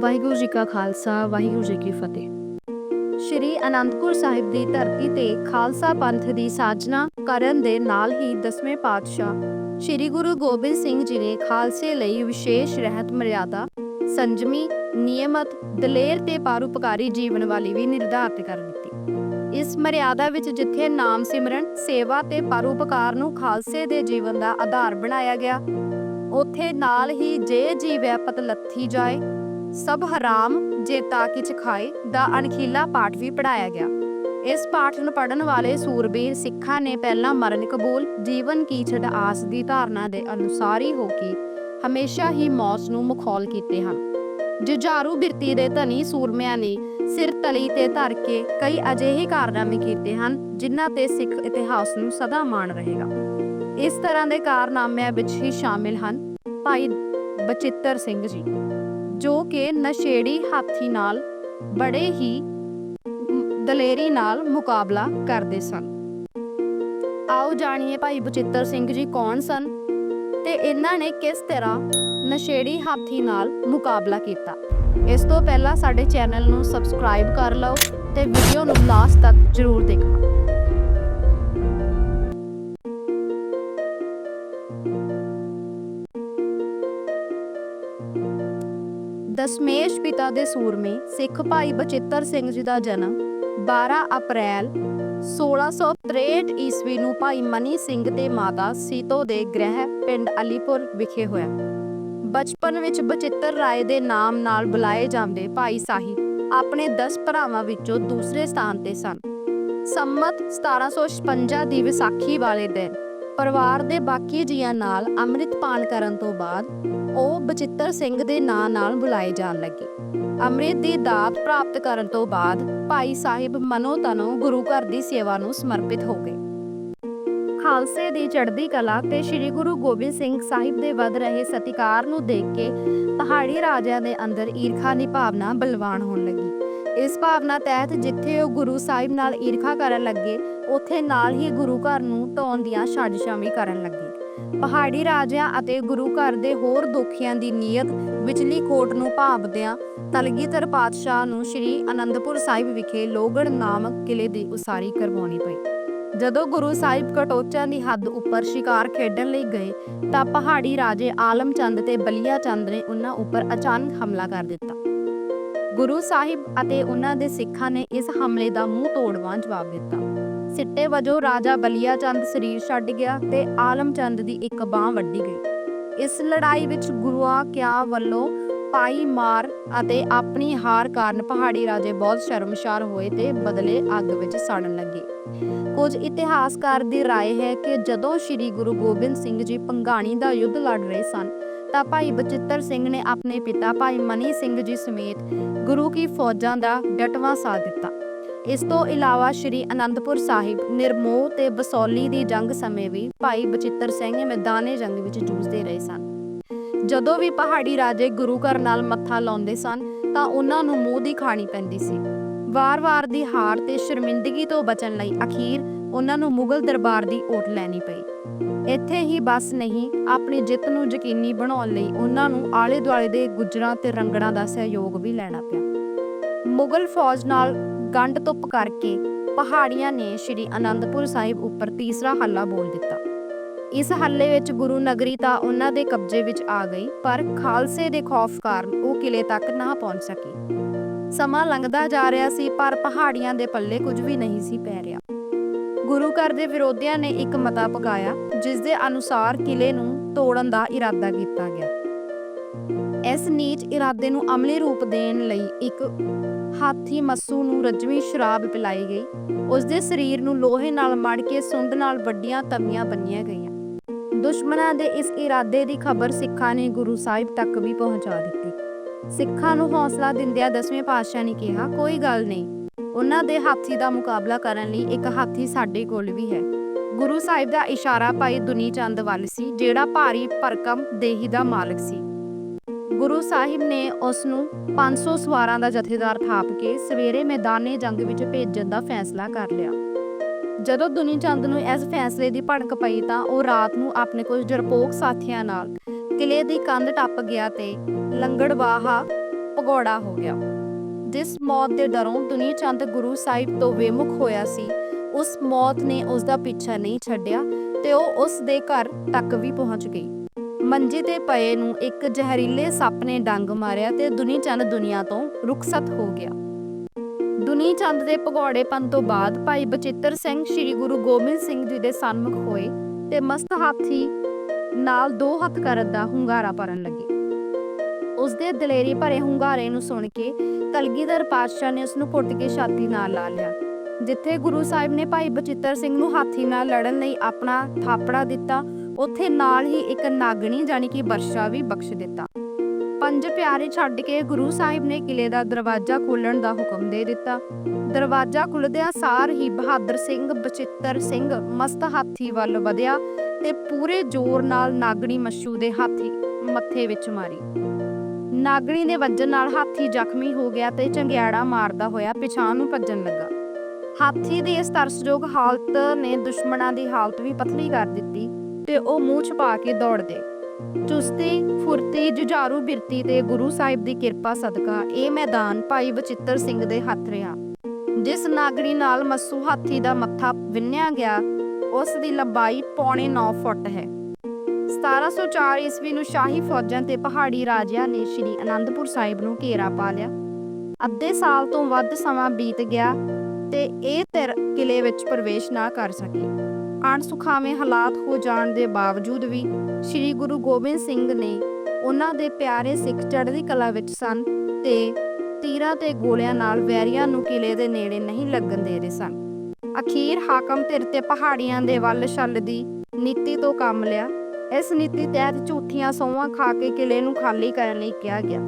ਵਾਹਿਗੁਰੂ ਜੀ ਕਾ ਖਾਲਸਾ, ਵਾਹਿਗੁਰੂ ਜੀ ਕੀ ਫਤਿਹ। ਸ਼੍ਰੀ ਅਨੰਦਪੁਰ ਸਾਹਿਬ ਦੀ ਧਰਤੀ ਤੇ ਖਾਲਸਾ ਪੰਥ ਦੀ ਸਾਜਨਾ ਕਰਨ ਦੇ ਨਾਲ ਹੀ ਦਸਵੇਂ ਪਾਤਸ਼ਾਹ ਸ਼੍ਰੀ ਗੁਰੂ ਗੋਬਿੰਦ ਸਿੰਘ ਜੀ ਨੇ ਖਾਲਸੇ ਲਈ ਵਿਸ਼ੇਸ਼ ਰਹਿਤ ਮਰਿਆਦਾ, ਸੰਜਮੀ, ਨਿਯਮਤ, ਦਲੇਰ ਤੇ ਪਰਉਪਕਾਰੀ ਜੀਵਨ ਵਾਲੀ ਵੀ ਨਿਰਧਾਰਤ ਕਰ ਦਿੱਤੀ। ਇਸ ਮਰਿਆਦਾ ਵਿੱਚ ਜਿੱਥੇ ਨਾਮ ਸਿਮਰਨ, ਸੇਵਾ ਤੇ ਪਰਉਪਕਾਰ ਨੂੰ ਖਾਲਸੇ ਦੇ ਜੀਵਨ ਦਾ ਆਧਾਰ ਬਣਾਇਆ ਗਿਆ, ਉਥੇ ਨਾਲ ਹੀ ਜੇ ਜੀਵੈ ਪਤ ਲੱਥੀ ਜਾਏ ਸਭ ਹਰਾਮ ਜੇ ਤਾ ਕਿਛ ਖਾਏ, ਦਾ ਅਣਖੀਲਾ ਪਾਠ ਵੀ ਪੜਾਇਆ ਗਿਆ। ਇਸ ਪਾਠ ਨੂੰ ਪੜਨ ਵਾਲੇ ਸੂਰਬੀਰ ਸਿੱਖਾਂ ਨੇ ਪਹਿਲਾਂ ਮਰਨ ਕਬੂਲ, ਜੀਵਨ ਕੀ ਛੜ ਆਸ ਦੀ ਧਾਰਨਾ ਦੇ ਅਨੁਸਾਰੀ ਹੋ ਕੇ ਹਮੇਸ਼ਾ ਹੀ ਮੌਤ ਨੂੰ ਮੁਖੌਲ ਕੀਤੇ ਹਨ। ਜੁਝਾਰੂ ਬਿਰਤੀ ਦੇ ਧਨੀ ਸੂਰਮਿਆਂ ਨੇ ਸਿਰ ਤਲੀ ਤੇ ਧਰ ਕੇ ਕਈ ਅਜਿਹੇ ਕਾਰਨਾਮੇ ਕੀਤੇ ਹਨ, ਜਿਨ੍ਹਾਂ ਤੇ ਸਿੱਖ ਇਤਿਹਾਸ ਨੂੰ ਸਦਾ ਮਾਣ ਰਹੇਗਾ। ਇਸ ਤਰ੍ਹਾਂ ਦੇ ਕਾਰਨਾਮਿਆਂ ਵਿੱਚ ਹੀ ਸ਼ਾਮਿਲ ਹਨ ਭਾਈ ਬਚਿੱਤਰ ਸਿੰਘ ਜੀ। ਜੋ ਕਿ ਨਸ਼ੇੜੀ ਹਾਥੀ ਨਾਲ, ਬੜੇ ਹੀ ਦਲੇਰੀ ਨਾਲ ਮੁਕਾਬਲਾ ਕਰਦੇ ਸਨ। ਆਓ ਜਾਣੀਏ ਭਾਈ ਬਚਿੱਤਰ ਸਿੰਘ ਜੀ ਕੌਣ ਸਨ ਤੇ ਇਹਨਾਂ ਨੇ ਕਿਸ ਤਰ੍ਹਾਂ ਨਸ਼ੇੜੀ ਹਾਥੀ ਨਾਲ ਮੁਕਾਬਲਾ ਕੀਤਾ। ਇਸ ਤੋਂ ਪਹਿਲਾਂ ਸਾਡੇ ਚੈਨਲ ਨੂੰ ਸਬਸਕ੍ਰਾਈਬ ਕਰ ਲਓ ਤੇ ਵੀਡੀਓ ਨੂੰ ਲਾਸਟ ਤੱਕ ਜ਼ਰੂਰ ਦੇਖਣਾ ਦਸਮੇਸ਼ ਪਿਤਾ ਦੇ ਸੂਰਮੇ, ਸਿੱਖ ਭਾਈ ਬਚਿੱਤਰ ਸਿੰਘ ਜੀ ਦਾ ਜਨਮ 12 ਅਪ੍ਰੈਲ 1663 ਈਸਵੀ ਨੂੰ ਭਾਈ ਮਨੀ ਸਿੰਘ ਤੇ ਮਾਤਾ ਸੀਤੋ ਦੇ ਗ੍ਰਹਿ ਪਿੰਡ ਅਲੀਪੁਰ ਵਿਖੇ ਹੋਇਆ। ਬਚਪਨ ਵਿੱਚ ਬਚਿੱਤਰ ਰਾਏ ਦੇ ਨਾਮ ਨਾਲ ਬੁਲਾਏ ਜਾਂਦੇ ਭਾਈ ਸਾਹਿਬ ਆਪਣੇ 10 ਭਰਾਵਾਂ ਵਿੱਚੋਂ ਦੂਸਰੇ ਸਥਾਨ ਤੇ ਸਨ। ਸੰਮਤ 1756 ਦੀ ਵਿਸਾਖੀ ਵਾਲੇ ਦਿਨ ਪਰਿਵਾਰ ਦੇ ਬਾਕੀ ਜੀਆਂ ਨਾਲ ਅੰਮ੍ਰਿਤਪਾਨ ਕਰਨ ਤੋਂ ਬਾਅਦ ਉਹ ਬਚਿੱਤਰ ਸਿੰਘ ਦੇ ਨਾਂ ਨਾਲ ਬੁਲਾਏ ਜਾਣ ਲੱਗੇ। ਅੰਮ੍ਰਿਤ ਦੀ ਦਾਤ ਪ੍ਰਾਪਤ ਕਰਨ ਤੋਂ ਬਾਅਦ ਭਾਈ ਸਾਹਿਬ ਮਨੋ ਤਨੋ ਗੁਰੂ ਘਰ ਦੀ ਸੇਵਾ ਨੂੰ ਸਮਰਪਿਤ ਹੋ ਗਏ। ਖਾਲਸੇ ਦੀ ਚੜ੍ਹਦੀ ਕਲਾ ਤੇ ਸ੍ਰੀ ਗੁਰੂ ਗੋਬਿੰਦ ਸਿੰਘ ਸਾਹਿਬ ਦੇ ਵੱਧ ਰਹੇ ਸਤਿਕਾਰ ਨੂੰ ਦੇਖ ਕੇ ਪਹਾੜੀ ਰਾਜਿਆਂ ਦੇ ਅੰਦਰ ਈਰਖਾ ਦੀ ਭਾਵਨਾ ਬਲਵਾਨ ਹੋਣ ਲੱਗੀ। ਇਸ ਭਾਵਨਾ ਤਹਿਤ ਜਿੱਥੇ ਉਹ ਗੁਰੂ ਸਾਹਿਬ ਨਾਲ ਈਰਖਾ ਕਰਨ ਲੱਗੇ ਉੱਥੇ ਨਾਲ ਹੀ ਗੁਰੂ ਘਰ ਨੂੰ ਢਾਉਣ ਦੀਆਂ ਸਾਜ਼ਿਸ਼ਾਂ ਵੀ ਕਰਨ ਲੱਗੇ। ਪਹਾੜੀ ਰਾਜਿਆਂ ਅਤੇ ਗੁਰੂ ਘਰ ਦੇ ਹੋਰ ਦੋਖੀਆਂ ਦੀ ਨੀਅਤ ਵਿਚਲੀ ਖੋਟ ਨੂੰ ਭਾਵਦਿਆਂ ਤਲਗੀਧਰ ਪਾਤਸ਼ਾਹ ਨੂੰ ਸ੍ਰੀ ਅਨੰਦਪੁਰ ਸਾਹਿਬ ਵਿਖੇ ਲੋਗੜ ਨਾਮਕ ਕਿਲੇ ਦੀ ਉਸਾਰੀ ਕਰਵਾਉਣੀ ਪਈ। ਜਦੋਂ ਗੁਰੂ ਸਾਹਿਬ ਕਟੋਚਾਂ ਦੀ ਹੱਦ ਉੱਪਰ ਸ਼ਿਕਾਰ ਖੇਡਣ ਲਈ ਗਏ, ਤਾਂ ਪਹਾੜੀ ਰਾਜੇ ਆਲਮ ਚੰਦ ਤੇ ਬਲੀਆ ਚੰਦ ਨੇ ਉਹਨਾਂ ਉੱਪਰ ਅਚਾਨਕ ਹਮਲਾ ਕਰ ਦਿੱਤਾ। ਗੁਰੂ ਸਾਹਿਬ ਅਤੇ ਉਹਨਾਂ ਦੇ ਸਿੱਖਾਂ ਨੇ ਇਸ ਹਮਲੇ ਦਾ ਮੂੰਹ ਤੋੜਵਾਂ ਜਵਾਬ ਦਿੱਤਾ। ਸਿੱਟੇ ਵਜੋਂ ਰਾਜਾ ਬਲੀਆ ਚੰਦ ਸਰੀਰ ਛੱਡ ਗਿਆ ਤੇ ਆਲਮ ਚੰਦ ਦੀ ਇੱਕ ਬਾਹ ਵੱਢੀ ਗਈ ਇਸ ਲੜਾਈ ਵਿੱਚ ਗੁਰੂਆਂ ਕਿਆ ਵੱਲੋਂ ਪਾਈ ਮਾਰ ਅਤੇ ਆਪਣੀ ਹਾਰ ਕਾਰਨ ਪਹਾੜੀ ਰਾਜੇ ਬਹੁਤ ਸ਼ਰਮਸ਼ਾਰ ਹੋਏ ਤੇ ਬਦਲੇ ਅੱਗ ਵਿੱਚ ਸੜਨ ਲੱਗੇ ਕੁਝ ਇਤਿਹਾਸਕਾਰ ਦੀ رائے ਹੈ ਕਿ ਜਦੋਂ ਸ੍ਰੀ ਗੁਰੂ ਗੋਬਿੰਦ ਸਿੰਘ ਜੀ ਪੰਗਾਣੀ ਦਾ ਯੁੱਧ ਲੜ ਰਹੇ ਸਨ ਤਾਂ ਭਾਈ ਬਚਿੱਤਰ ਸਿੰਘ ਨੇ ਆਪਣੇ ਪਿਤਾ ਭਾਈ ਮਨੀ ਸਿੰਘ ਜੀ ਸਮੇਤ ਗੁਰੂ ਕੀ ਫੌਜਾਂ ਦਾ ਡਟਵਾਂ ਸਾਥ ਦਿੱਤਾ ਇਸ ਤੋਂ ਇਲਾਵਾ ਸ੍ਰੀ ਅਨੰਦਪੁਰ ਸਾਹਿਬ, ਨਿਰਮੋਹ ਤੇ ਬਸੌਲੀ ਦੀ ਜੰਗ ਸਮੇਂ ਵੀ ਭਾਈ ਬਚਿੱਤਰ ਸਿੰਘ ਮੈਦਾਨੇ ਜੰਗ ਵਿੱਚ ਜੂਝਦੇ ਰਹੇ ਸਨ। ਜਦੋਂ ਵੀ ਪਹਾੜੀ ਰਾਜੇ ਗੁਰੂ ਘਰ ਨਾਲ ਮੱਥਾ ਲਾਉਂਦੇ ਸਨ, ਤਾਂ ਉਹਨਾਂ ਨੂੰ ਮੂੰਹ ਦੀ ਖਾਣੀ ਪੈਂਦੀ ਸੀ। ਵਾਰ-ਵਾਰ ਦੀ ਹਾਰ ਤੇ ਸ਼ਰਮਿੰਦਗੀ ਤੋਂ ਬਚਣ ਲਈ ਅਖੀਰ ਉਹਨਾਂ ਨੂੰ ਮੁਗਲ ਦਰਬਾਰ ਦੀ ਓਟ ਲੈਣੀ ਪਈ। ਇੱਥੇ ਹੀ ਬਸ ਨਹੀਂ, ਆਪਣੀ ਜਿੱਤ ਨੂੰ ਯਕੀਨੀ ਬਣਾਉਣ ਲਈ ਉਹਨਾਂ ਨੂੰ ਆਲੇ-ਦੁਆਲੇ ਦੇ ਗੁੱਜਰਾਂ ਤੇ ਰੰਗੜਾਂ ਦਾ ਸਹਿਯੋਗ ਵੀ ਲੈਣਾ ਪਿਆ। ਮੁਗਲ ਫੌਜ ਨਾਲ ਗੰਢ ਧੁੱਪ ਕਰਕੇ ਪਹਾੜੀਆਂ ਨੇ ਸ੍ਰੀ ਅਨੰਦਪੁਰ ਸਾਹਿਬ ਉੱਪਰ ਤੀਸਰਾ ਹੱਲਾ ਬੋਲ ਦਿੱਤਾ। ਇਸ ਹੱਲੇ ਵਿੱਚ ਗੁਰੂ ਨਗਰੀ ਤਾਂ ਉਹਨਾਂ ਦੇ ਕਬਜ਼ੇ ਵਿੱਚ ਆ ਗਈ, ਪਰ ਖਾਲਸੇ ਦੇ ਖੌਫ ਕਾਰਨ ਉਹ ਕਿਲੇ ਤੱਕ ਨਾ ਪਹੁੰਚ ਸਕੀ। ਸਮਾਂ ਲੰਘਦਾ ਜਾ ਰਿਹਾ ਸੀ, ਪਰ ਪਹਾੜੀਆਂ ਦੇ ਪੱਲੇ ਕੁਝ ਵੀ ਨਹੀਂ ਸੀ ਪੈ ਰਿਹਾ। ਗੁਰੂ ਘਰ ਦੇ ਵਿਰੋਧੀਆਂ ਨੇ ਇੱਕ ਮਤਾ ਪਕਾਇਆ, ਜਿਸ ਦੇ ਅਨੁਸਾਰ ਕਿਲੇ ਨੂੰ ਤੋੜਨ ਦਾ ਇਰਾਦਾ ਕੀਤਾ ਗਿਆ। ਇਸ ਨੀਚ ਇਰਾਦੇ ਨੂੰ ਅਮਲੀ ਰੂਪ ਦੇਣ ਲਈ ਇੱਕ ਹਾਥੀ ਮੱਸੂ ਨੂੰ ਰਜਵੀਂ ਸ਼ਰਾਬ ਪਿਲਾਈ ਗਈ। ਉਸ ਦੇ ਸਰੀਰ ਨੂੰ ਲੋਹੇ ਨਾਲ ਮੜ ਕੇ ਸੁੰਡ ਨਾਲ ਵੱਡੀਆਂ ਤਵੀਆਂ ਬੰਨੀਆਂ ਗਈਆਂ। ਦੁਸ਼ਮਣਾਂ ਦੇ ਇਸ ਇਰਾਦੇ ਦੀ ਖਬਰ ਸਿੱਖਾਂ ਨੇ ਗੁਰੂ ਸਾਹਿਬ ਤੱਕ ਵੀ ਪਹੁੰਚਾ ਦਿੱਤੀ। ਸਿੱਖਾਂ ਨੂੰ ਹੌਸਲਾ ਦਿੰਦਿਆਂ ਦਸਵੇਂ ਪਾਤਸ਼ਾਹ ਨੇ ਕਿਹਾ, ਕੋਈ ਗੱਲ ਨਹੀਂ। ਉਹਨਾਂ ਦੇ ਹਾਥੀ ਦਾ ਮੁਕਾਬਲਾ ਕਰਨ ਲਈ ਇੱਕ ਹਾਥੀ ਸਾਡੇ ਕੋਲ ਵੀ ਹੈ। ਗੁਰੂ ਸਾਹਿਬ ਦਾ ਇਸ਼ਾਰਾ ਭਾਈ ਦੁਨੀ ਚੰਦ ਵੱਲ ਸੀ, ਜਿਹੜਾ ਭਾਰੀ ਭਰਕਮ ਦੇਹੀ ਦਾ ਮਾਲਕ ਸੀ। ਗੁਰੂ ਸਾਹਿਬ ਨੇ ਉਸ ਨੂੰ 500 ਸਵਾਰਾਂ ਦਾ ਜਥੇਦਾਰ ਥਾਪ ਕੇ ਸਵੇਰੇ ਮੈਦਾਨੇ ਜੰਗ ਵਿੱਚ ਭੇਜਣ ਦਾ ਫੈਸਲਾ ਕਰ ਲਿਆ। ਜਦੋਂ ਦੁਨੀ ਚੰਦ ਨੂੰ ਇਸ ਫੈਸਲੇ ਦੀ ਭੜਕ ਪਈ ਤਾਂ ਉਹ ਰਾਤ ਨੂੰ ਆਪਣੇ ਕੁਝ ਡਰਪੋਕ ਸਾਥੀਆਂ ਨਾਲ ਕਿਲੇ ਦੀ ਕੰਧ ਟੱਪ ਗਿਆ ਤੇ ਲੰਗੜਵਾਹਾ ਭਗੌੜਾ ਹੋ ਗਿਆ। ਜਿਸ ਮੌਤ ਦੇ ਡਰੋਂ ਦੁਨੀ ਚੰਦ ਗੁਰੂ ਸਾਹਿਬ ਤੋਂ ਬੇਮੁਖ ਹੋਇਆ ਸੀ, ਉਸ ਮੌਤ ਨੇ ਉਸ ਦਾ ਪਿੱਛਾ ਨਹੀਂ ਛੱਡਿਆ ਤੇ ਉਹ ਉਸ ਦੇ ਘਰ ਤੱਕ ਵੀ ਪਹੁੰਚ ਗਈ। ਮੰਜੇ ਤੇ ਪਏ ਨੂੰ ਇੱਕ ਜ਼ਹਿਰੀਲੇ ਸੱਪ ਨੇ ਡੰਗ ਮਾਰਿਆ ਤੇ ਦੁਨੀ ਚੰਦ ਦੁਨੀਆ ਤੋਂ ਰੁਖਸਤ ਹੋ ਗਿਆ। ਦੁਨੀ ਚੰਦ ਦੇ ਭਗੌੜੇਪਨ ਤੋਂ ਬਾਅਦ ਭਾਈ ਬਚਿੱਤਰ ਸਿੰਘ ਸ੍ਰੀ ਗੁਰੂ ਗੋਬਿੰਦ ਸਿੰਘ ਜੀ ਦੇ ਸਨਮੁਖ ਹੋਏ ਤੇ ਮਸਤ ਹਾਥੀ ਨਾਲ ਦੋ ਹੱਥ ਕਰਨ ਦਾ ਹੁੰਗਾਰਾ ਭਰਨ ਲੱਗੇ। ਉਸ ਦੇ ਦਲੇਰੀ ਭਰੇ ਹੁੰਗਾਰੇ ਨੂੰ ਸੁਣ ਕੇ ਕਲਗੀਧਰ ਪਾਤਸ਼ਾਹ ਨੇ ਉਸ ਨੂੰ ਘੁੱਟ ਕੇ ਛਾਤੀ ਨਾਲ ਲਾ ਲਿਆ, ਜਿੱਥੇ ਗੁਰੂ ਸਾਹਿਬ ਨੇ ਭਾਈ ਬਚਿੱਤਰ ਸਿੰਘ ਨੂੰ ਹਾਥੀ ਨਾਲ ਲੜਨ ਲਈ ਆਪਣਾ ਥਾਪੜਾ ਦਿੱਤਾ ਉੱਥੇ ਨਾਲ ਹੀ ਇੱਕ ਨਾਗਣੀ ਜਾਨੀ ਕਿ ਵਰਸ਼ਾ ਵੀ ਬਖਸ਼ ਦਿੱਤਾ। ਪੰਜ ਪਿਆਰੇ ਛੱਡ ਕੇ ਗੁਰੂ ਸਾਹਿਬ ਨੇ ਕਿਲੇ ਦਾ ਦਰਵਾਜ਼ਾ ਖੋਲਣ ਦਾ ਹੁਕਮ ਦੇ ਦਿੱਤਾ। ਦਰਵਾਜ਼ਾ ਖੁੱਲਦਿਆਂ ਸਾਰ ਹੀ ਬਹਾਦਰ ਸਿੰਘ, ਬਚਿੱਤਰ ਸਿੰਘ ਮਸਤ ਹਾਥੀ ਵੱਲ ਵਧਿਆ ਤੇ ਪੂਰੇ ਜ਼ੋਰ ਨਾਲ ਨਾਗਣੀ ਮੱਛੂ ਦੇ ਹਾਥੀ ਮੱਥੇ ਵਿੱਚ ਮਾਰੀ। ਨਾਗਣੀ ਦੇ ਵੱਜਣ ਨਾਲ ਹਾਥੀ ਜ਼ਖਮੀ ਹੋ ਗਿਆ ਤੇ ਚੰਗਿਆੜਾ ਮਾਰਦਾ ਹੋਇਆ ਪਿਛਾਂ ਨੂੰ ਭੱਜਣ ਲੱਗਾ। ਹਾਥੀ ਦੀ ਇਸ ਤਰਸਯੋਗ ਹਾਲਤ ਨੇ ਦੁਸ਼ਮਣਾਂ ਦੀ ਹਾਲਤ ਵੀ ਪਤਲੀ ਕਰ ਦਿੱਤੀ। ਤੇ ਉਹ ਮੂੰਹ ਛੁਪਾ ਕੇ ਦੌੜਦੇ। ਚੁਸਤੀ, ਫੁਰਤੀ, ਜੁਝਾਰੂ ਬਿਰਤੀ ਤੇ ਗੁਰੂ ਸਾਹਿਬ ਦੀ ਕਿਰਪਾ ਸਦਕਾ ਇਹ ਮੈਦਾਨ ਭਾਈ ਬਚਿੱਤਰ ਸਿੰਘ ਦੇ ਹੱਥ ਰਿਹਾ। ਜਿਸ ਨਾਗਣੀ ਨਾਲ ਮੱਸੂ ਹਾਥੀ ਦਾ ਮੱਥਾ ਵਿੰਨਿਆ ਗਿਆ, ਉਸ ਦੀ ਲੰਬਾਈ ਪੌਣੇ 9 ਫੁੱਟ ਹੈ। 1704 ਈਸਵੀ ਨੂੰ ਸ਼ਾਹੀ ਫੌਜਾਂ ਤੇ ਪਹਾੜੀ ਰਾਜਿਆਂ ਨੇ ਸ੍ਰੀ ਅਨੰਦਪੁਰ ਸਾਹਿਬ ਨੂੰ ਘੇਰਾ ਪਾ ਲਿਆ। ਅੱਧੇ ਸਾਲ ਤੋਂ ਵੱਧ ਸਮਾਂ ਬੀਤ ਗਿਆ ਤੇ ਇਹ ਧਿਰ ਕਿਲੇ ਵਿੱਚ ਪ੍ਰਵੇਸ਼ ਨਾ ਕਰ ਸਕੀ। ਅਣਸੁਖਾਵੇਂ ਹਾਲਾਤ ਹੋ ਜਾਣ ਦੇ ਬਾਵਜੂਦ ਵੀ ਸ੍ਰੀ ਗੁਰੂ ਗੋਬਿੰਦ ਸਿੰਘ ਨੇ ਉਹਨਾਂ ਦੇ ਪਿਆਰੇ ਸਿੱਖ ਚੜ੍ਹਦੀ ਕਲਾ ਵਿੱਚ ਸਨ ਤੇ ਤੀਰਾਂ ਤੇ ਗੋਲਿਆਂ ਨਾਲ ਵੈਰੀਆਂ ਨੂੰ ਕਿਲੇ ਦੇ ਨੇੜੇ ਨਹੀਂ ਲੱਗਣ ਦੇ ਰਹੇ ਸਨ। ਅਖੀਰ ਹਾਕਮ ਧਿਰ ਤੇ ਪਹਾੜੀਆਂ ਦੇ ਵੱਲ ਛੱਲਦੀ ਨੀਤੀ ਤੋਂ ਕੰਮ ਲਿਆ। ਇਸ ਨੀਤੀ ਤਹਿਤ ਝੂਠੀਆਂ ਸੌਹਾਂ ਖਾ ਕੇ ਕਿਲੇ ਨੂੰ ਖਾਲੀ ਕਰਨ ਲਈ ਕਿਹਾ ਗਿਆ।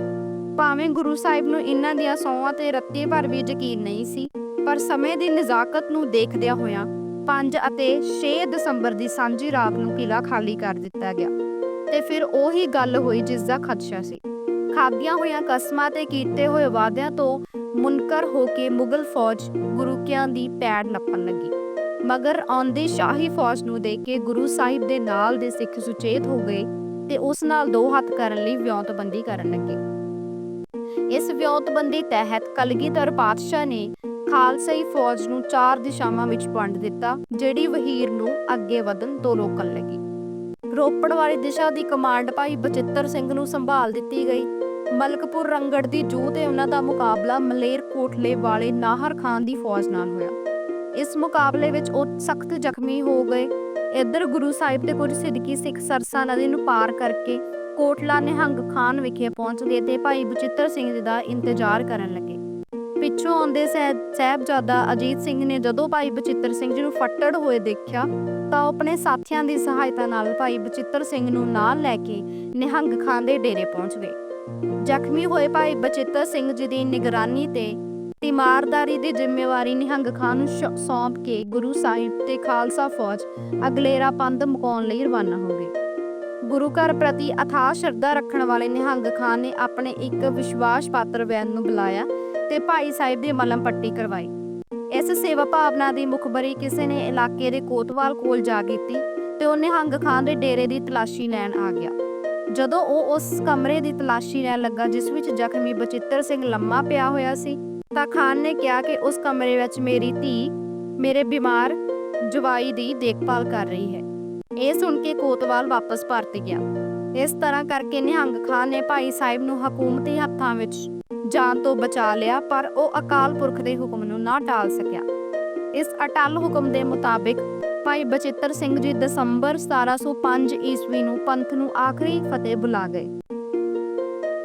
ਭਾਵੇਂ ਗੁਰੂ ਸਾਹਿਬ ਨੂੰ ਇਹਨਾਂ ਦੀਆਂ ਸੌਹਾਂ ਤੇ ਰੱਤੀ ਭਰ ਵੀ ਯਕੀਨ ਨਹੀਂ ਸੀ, ਪਰ ਸਮੇਂ ਦੀ ਨਜ਼ਾਕਤ ਨੂੰ ਦੇਖਦਿਆਂ ਹੋਇਆਂ 5 ਅਤੇ 6 ਦਸੰਬਰ ਦੀ ਸਾਂਝੀ ਰਾਤ ਨੂੰ ਕਿਲਾ ਖਾਲੀ ਕਰ ਦਿੱਤਾ ਗਿਆ ਤੇ ਫਿਰ ਉਹੀ ਗੱਲ ਹੋਈ ਜਿਸ ਦਾ ਖਦਸ਼ਾ ਸੀ। ਖਾਦੀਆਂ ਹੋਈਆਂ ਕਸਮਾਂ ਤੇ ਕੀਤੇ ਹੋਏ ਵਾਅਦਿਆਂ ਤੋਂ ਮੁਨਕਰ ਹੋ ਕੇ ਮੁਗਲ ਫੌਜ ਗੁਰੂਕਿਆਂ ਦੀ ਪੈੜ ਨੱਪਣ ਲੱਗੀ। ਮਗਰ ਆਉਂਦੀ ਸ਼ਾਹੀ ਫੌਜ ਨੂੰ ਦੇਖ ਕੇ ਗੁਰੂ ਸਾਹਿਬ ਦੇ ਨਾਲ ਦੇ ਸਿੱਖ ਸੁਚੇਤ ਹੋ ਗਏ ਤੇ ਉਸ ਨਾਲ ਦੋ ਹੱਥ ਕਰਨ ਲਈ ਵਿਉਂਤਬੰਦੀ ਕਰਨ ਲੱਗੇ। ਇਸ ਵਿਉਂਤਬੰਦੀ ਤਹਿਤ ਕਲਗੀਧਰ ਪਾਤਸ਼ਾਹ ਨੇ ਖਾਲਸਾਈ ਫੌਜ ਨੂੰ ਚਾਰ ਦਿਸ਼ਾਵਾਂ ਵਿੱਚ ਵੰਡ ਦਿੱਤਾ, ਜਿਹੜੀ ਵਹੀਰ ਨੂੰ ਅੱਗੇ ਵਧਣ ਤੋਂ ਰੋਕਣ ਲੱਗੀ। ਰੋਪੜ ਵਾਲੀ ਦਿਸ਼ਾ ਦੀ ਕਮਾਂਡ ਭਾਈ ਬਚਿੱਤਰ ਸਿੰਘ ਨੂੰ ਸੰਭਾਲ ਦਿੱਤੀ ਗਈ। ਮਲਕਪੁਰ ਰੰਗੜ ਦੀ ਜੂਹ ਤੇ ਉਹਨਾਂ ਦਾ ਮੁਕਾਬਲਾ ਮਲੇਰ ਕੋਟਲੇ ਵਾਲੇ ਨਾਹਰ ਖਾਨ ਦੀ ਫੌਜ ਨਾਲ ਹੋਇਆ। ਇਸ ਮੁਕਾਬਲੇ ਵਿੱਚ ਉਹ ਸਖਤ ਜ਼ਖਮੀ ਹੋ ਗਏ। ਇੱਧਰ ਗੁਰੂ ਸਾਹਿਬ ਦੇ ਕੁਝ ਸਿੱਧਕੀ ਸਿੱਖ ਸਰਸਾ ਨਦੀ ਨੂੰ ਪਾਰ ਕਰਕੇ ਕੋਟਲਾ ਨਿਹੰਗ ਖਾਨ ਵਿਖੇ ਪਹੁੰਚ ਗਏ ਤੇ ਭਾਈ ਬਚਿੱਤਰ ਸਿੰਘ ਜੀ ਦਾ ਇੰਤਜ਼ਾਰ ਕਰਨ ਲੱਗੇ। ਪਿੱਛੋਂ ਆਉਂਦੇ ਸਹਿ- ਸਾਹਿਬਜ਼ਾਦਾ ਅਜੀਤ ਸਿੰਘ ਨੇ ਜਦੋਂ ਭਾਈ ਬਚਿੱਤਰ ਸਿੰਘ ਜੀ ਨੂੰ ਫੱਟੜ ਹੋਏ ਦੇਖਿਆ, ਤਾਂ ਆਪਣੇ ਸਾਥੀਆਂ ਦੀ ਸਹਾਇਤਾ ਨਾਲ ਭਾਈ ਬਚਿੱਤਰ ਸਿੰਘ ਨੂੰ ਨਾਲ ਲੈ ਕੇ ਨਿਹੰਗ ਖਾਨ ਦੇ ਡੇਰੇ ਪਹੁੰਚ ਗਏ। ਜ਼ਖਮੀ ਹੋਏ ਭਾਈ ਬਚਿੱਤਰ ਸਿੰਘ ਜੀ ਦੀ ਨਿਗਰਾਨੀ ਤੇ ਤੀਮਾਰਦਾਰੀ ਦੀ ਜ਼ਿੰਮੇਵਾਰੀ ਨਿਹੰਗ ਖਾਨ ਨੂੰ ਸੌਂਪ ਕੇ ਗੁਰੂ ਸਾਹਿਬ ਤੇ ਖਾਲਸਾ ਫੌਜ ਅਗਲੇਰਾ ਪੰਧ ਮੁਕਾਉਣ ਲਈ ਰਵਾਨਾ ਹੋ ਗਈ ਗੁਰੂ ਘਰ ਪ੍ਰਤੀ ਅਥਾਹ ਸ਼ਰਧਾ ਰੱਖਣ ਵਾਲੇ ਨਿਹੰਗ ਖਾਨ ਨੇ ਆਪਣੇ ਇੱਕ ਵਿਸ਼ਵਾਸ ਪਾਤਰ ਵੈਦ ਨੂੰ ਬੁਲਾਇਆ ਤੇ ਭਾਈ ਸਾਹਿਬ ਦੀ ਮਲਮ ਪੱਟੀ ਕਰਵਾਈ। ਇਸ ਸੇਵਾ ਭਾਵਨਾ ਦੀ ਮੁਖਬਰੀ ਕਿਸੇ ਨੇ ਇਲਾਕੇ ਦੇ ਕੋਤਵਾਲ ਕੋਲ ਜਾ ਕੀਤੀ ਤੇ ਉਹ ਨਿਹੰਗ ਖਾਨ ਦੇ ਡੇਰੇ ਦੀ ਤਲਾਸ਼ੀ ਲੈਣ ਆ ਗਿਆ। ਜਦੋਂ ਉਹ ਉਸ ਕਮਰੇ ਦੀ ਤਲਾਸ਼ੀ ਲੈਣ ਲੱਗਾ, ਜਿਸ ਵਿੱਚ ਜ਼ਖਮੀ ਬਚਿੱਤਰ ਸਿੰਘ ਲੰਮਾ ਪਿਆ ਹੋਇਆ ਸੀ, ਤਾਂ ਖਾਨ ਨੇ ਕਿਹਾ ਕਿ ਉਸ ਕਮਰੇ ਵਿੱਚ ਮੇਰੀ ਧੀ, ਮੇਰੇ ਬਿਮਾਰ ਜਵਾਈ ਦੀ ਦੇਖਭਾਲ ਕਰ ਰਹੀ ਹੈ। ਇਹ ਸੁਣ ਕੇ ਕੋਤਵਾਲ ਵਾਪਸ ਪਰਤ ਗਿਆ। ਇਸ ਤਰ੍ਹਾਂ ਕਰਕੇ ਨਿਹੰਗ ਖਾਨ ਨੇ ਭਾਈ ਸਾਹਿਬ ਨੂੰ ਹਕੂਮਤੀ ਹੱਥਾਂ ਵਿੱਚ ਜਾਨ ਤੋਂ ਬਚਾ ਲਿਆ, ਪਰ ਉਹ ਅਕਾਲ ਪੁਰਖ ਦੇ ਹੁਕਮ ਨੂੰ ਨਾ ਟਾਲ ਸਕਿਆ। ਇਸ ਅਟਲ ਹੁਕਮ ਦੇ ਮੁਤਾਬਿਕ ਭਾਈ ਬਚਿੱਤਰ ਸਿੰਘ ਜੀ ਦਸੰਬਰ 1705 ਈਸਵੀ ਨੂੰ ਪੰਥ ਨੂੰ ਆਖਰੀ ਫਤਿਹ ਬੁਲਾ ਗਏ।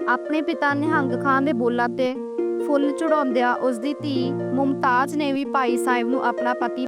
ਆਪਣੇ ਪਿਤਾ ਨਿਹੰਗ ਖਾਨ ਦੇ ਬੋਲਾਂ ਤੇ ਫੁੱਲ ਚੜਾਉਂਦਿਆਂ ਉਸ ਦੀ ਧੀ ਮੁਮਤਾਜ਼ ਨੇ ਵੀ ਭਾਈ ਸਾਹਿਬ ਨੂੰ ਆਪਣਾ ਪਤੀ